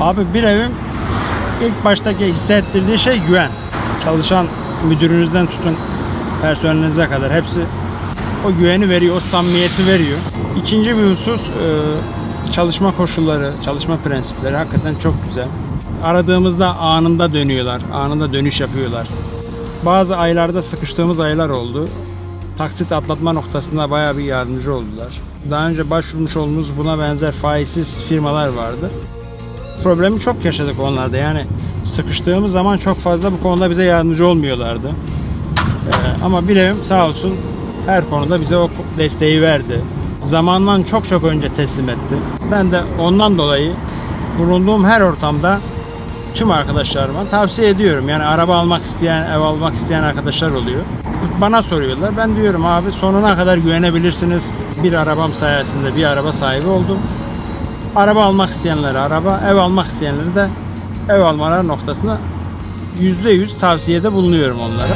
Abi bir evin ilk baştaki hissettirdiği şey güven. Çalışan müdürünüzden tutun personelinize kadar hepsi o güveni veriyor, o samimiyeti veriyor. İkinci bir husus e, çalışma koşulları, çalışma prensipleri hakikaten çok güzel. Aradığımızda anında dönüyorlar, anında dönüş yapıyorlar. Bazı aylarda sıkıştığımız aylar oldu. Taksit atlatma noktasında bayağı bir yardımcı oldular. Daha önce başvurmuş olduğumuz buna benzer faizsiz firmalar vardı. Problemi çok yaşadık onlarda yani sıkıştığımız zaman çok fazla bu konuda bize yardımcı olmuyorlardı. Ee, ama Bilevim sağ olsun her konuda bize o desteği verdi. Zamandan çok çok önce teslim etti. Ben de ondan dolayı bulunduğum her ortamda tüm arkadaşlarıma tavsiye ediyorum. Yani araba almak isteyen, ev almak isteyen arkadaşlar oluyor. Bana soruyorlar. Ben diyorum abi sonuna kadar güvenebilirsiniz. Bir arabam sayesinde bir araba sahibi oldum. Araba almak isteyenlere araba, ev almak isteyenlere de ev almaları noktasında %100 tavsiyede bulunuyorum onlara.